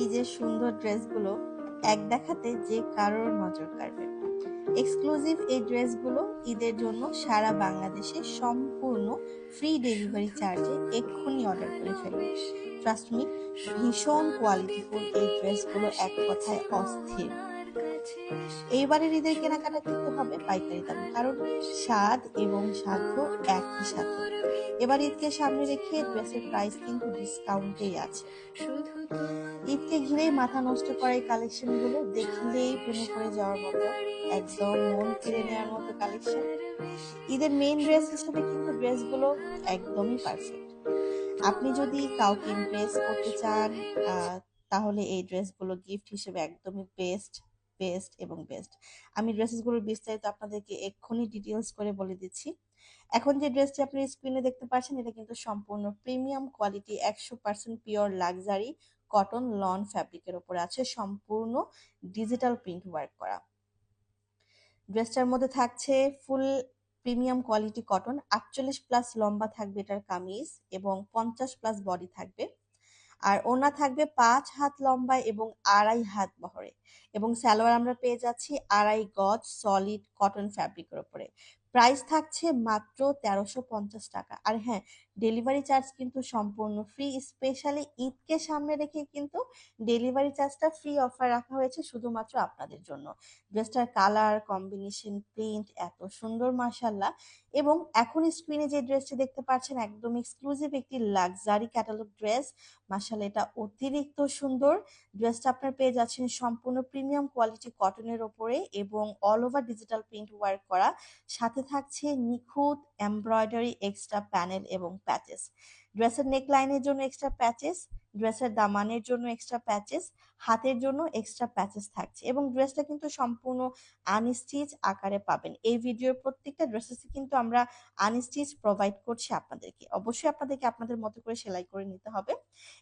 কি যে সুন্দর ড্রেসগুলো এক দেখাতে যে কারোর নজর কাড়বে। এক্সক্লুসিভ এই ড্রেসগুলো ঈদের জন্য সারা বাংলাদেশে সম্পূর্ণ ফ্রি ডেলিভারি চার্জে এক্ষুনি অর্ডার করে ফেলুন ট্রাস্ট মি ভীষণ কোয়ালিটিফুল এই ড্রেসগুলো এক কথায় অস্থির। এইবারের ঈদের কেনাকাটা কিন্তু হবে পাইকারি দামে, কারণ স্বাদ এবং সাধ্য একই সাথে। এবার ঈদকে সামনে রেখে ড্রেসের প্রাইস কিন্তু ডিসকাউন্টেই আছে। ঈদকে ঘিরে মাথা নষ্ট করা এই কালেকশনগুলো দেখলেই প্রেমে পড়ে যাওয়ার মতো, একদম মন কেড়ে নেওয়ার মতো কালেকশন ঈদের মেইন ড্রেস হিসেবে কিন্তু ড্রেসগুলো একদমই পারফেক্ট আপনি যদি কাউকে ইমপ্রেস করতে চান তাহলে এই ড্রেসগুলো গিফট হিসেবে একদমই বেস্ট বেস্ট এবং বেস্ট আমি ড্রেসেসগুলোর বিস্তারিত আপনাদেরকে এক্ষুনি ডিটেলস করে বলে দিচ্ছি। এখন যে ড্রেসটি আপনি স্ক্রিনে দেখতে পাচ্ছেন, এটা কিন্তু সম্পূর্ণ প্রিমিয়াম কোয়ালিটি একশো percent pure luxury cotton lawn ফ্যাব্রিকের উপরে আছে, সম্পূর্ণ ডিজিটাল প্রিন্ট ওয়ার্ক করা। ড্রেসটার মধ্যে থাকছে ফুল প্রিমিয়াম কোয়ালিটি কটন আটচল্লিশ প্লাস লম্বা থাকবে এটার কামিজ এবং পঞ্চাশ প্লাস বডি থাকবে। আর ওনা থাকবে পাঁচ হাত লম্বায় এবং আড়াই হাত বহরে। এবং সালোয়ার আমরা পেয়ে যাচ্ছি আড়াই গজ সলিড কটন ফ্যাব্রিকের ওপরে প্রাইস থাকছে মাত্র তেরোশো পঞ্চাশ টাকা। আর হ্যাঁ ডেলিভারি চার্জ কিন্তু সম্পূর্ণ ফ্রি স্পেশালি ঈদকে সামনে রেখে কিন্তু ডেলিভারি চার্জটা ফ্রি অফার রাখা হয়েছে শুধুমাত্র আপনাদের জন্য। ড্রেসটার কালার কম্বিনেশন প্রিন্ট এত সুন্দর মাসাল্লাহ এবং এখন স্ক্রিনে যে ড্রেসটি দেখতে পাচ্ছেন, একদম এক্সক্লুসিভ একটি লাক্সারি ক্যাটালগ ড্রেস মাসাল্লাহ এটা অতিরিক্ত সুন্দর। ড্রেসটা আপনার পেয়ে যাচ্ছেন সম্পূর্ণ প্রিমিয়াম কোয়ালিটি কটনের ওপরে এবং all over digital print work করা। সাথে থাকছে নিখুঁত এমব্রয়ডারি এক্সট্রা প্যানেল এবং প্যাচেস ড্রেসের নেক লাইনের জন্য এক্সট্রা প্যাচেস ড্রেসের দামানের জন্য এক্সট্রা প্যাচেস হাতের জন্য এক্সট্রা প্যাচেস থাকছে এবং ড্রেসটা কিন্তু সম্পূর্ণ আনস্টিচ আকারে পাবেন। এই ভিডিওর প্রত্যেকটা ড্রেসেসে কিন্তু আমরা আনস্টিচ প্রোভাইড করছি আপনাদেরকে। অবশ্যই আপনাদেরকে আপনাদের মতো করে সেলাই করে নিতে হবে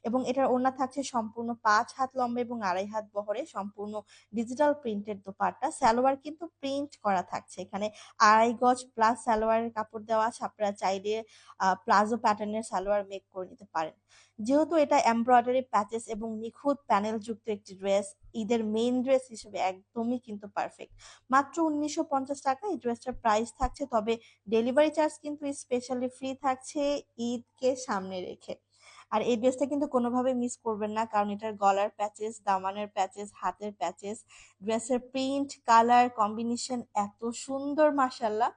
এবং এটার ওড়না থাকছে সম্পূর্ণ পাঁচ হাত লম্বা এবং আড়াই হাত বহরে সম্পূর্ণ ডিজিটাল প্রিন্টের দোপাট্টা। সালোয়ার কিন্তু প্রিন্ট করা থাকছে। এখানে আড়াই গজ প্লাস সালোয়ারের কাপড় দেওয়া আছে। আপনারা চাইলে প্লাজো প্যাটার্নের সালোয়ার মেক করে নিতে পারেন। যেহেতু এটা এমব্রয়ডারি প্যাচেস এবং নিখুঁত প্যানেল যুক্ত একটি ড্রেস ঈদের মেইন ড্রেস হিসেবে একদমই কিন্তু পারফেক্ট মাত্র উনিশশো পঞ্চাশ টাকা, এই ড্রেসটার প্রাইস থাকছে, তবে ডেলিভারি চার্জ কিন্তু স্পেশালি ফ্রি থাকছে ঈদকে সামনে রেখে। আর এই ড্রেসটা কিন্তু কোনোভাবে মিস করবেন না, কারণ এটার গলার প্যাচেস দামানের প্যাচেস হাতের প্যাচেস ড্রেসের প্রিন্ট কালার কম্বিনেশন এত সুন্দর মাসাল্লাহ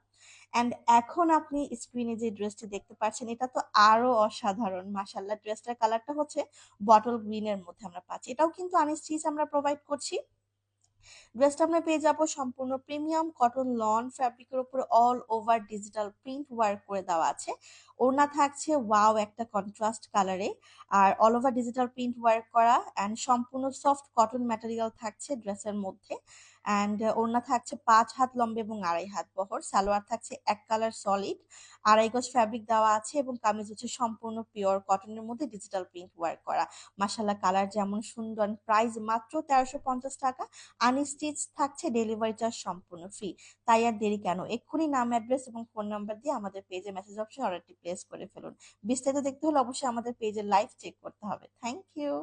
অ্যান্ড এখন আপনি স্ক্রিনে যে ড্রেসটি দেখতে পাচ্ছেন, এটা তো আরও অসাধারণ। মাসাল্লাহ ড্রেসটার কালারটা হচ্ছে বটল গ্রিনের মধ্যে আমরা পাচ্ছি। এটাও কিন্তু আনস্টিচ আমরা প্রোভাইড করছি। ড্রেসটা আমরা পেয়ে যাব সম্পূর্ণ প্রিমিয়াম কটন লন ফ্যাব্রিকের উপরে all over digital print work করে দেওয়া আছে। ওড়না থাকছে ওয়াও একটা কন্ট্রাস্ট কালারে আর all over digital print work করা অ্যান্ড সম্পূর্ণ সফট কটন ম্যাটেরিয়াল থাকছে ড্রেসের মধ্যে। অ্যান্ড ওড়না থাকছে পাঁচ হাত লম্বা এবং আড়াই হাত বহর। সালোয়ার থাকছে এক কালার সলিড আড়াই গজ ফ্যাব্রিক দেওয়া আছে এবং কামিজ হচ্ছে সম্পূর্ণ পিওর কটনের মধ্যে ডিজিটাল প্রিন্ট ওয়ার্ক করা। মাসাল্লাহ কালার যেমন সুন্দর প্রাইস মাত্র তেরোশো পঞ্চাশ টাকা। আনস্টিচ থাকছে ডেলিভারি চার্জ সম্পূর্ণ ফ্রি তাই আর দেরি কেন? এক্ষুনি নাম অ্যাড্রেস এবং ফোন নাম্বার দিয়ে আমাদের পেজে মেসেজ অপশন অর্ডারটি প্লেস করে ফেলুন। বিস্তারিত দেখতে হলে অবশ্যই আমাদের পেজের লাইভ চেক করতে হবে। Thank you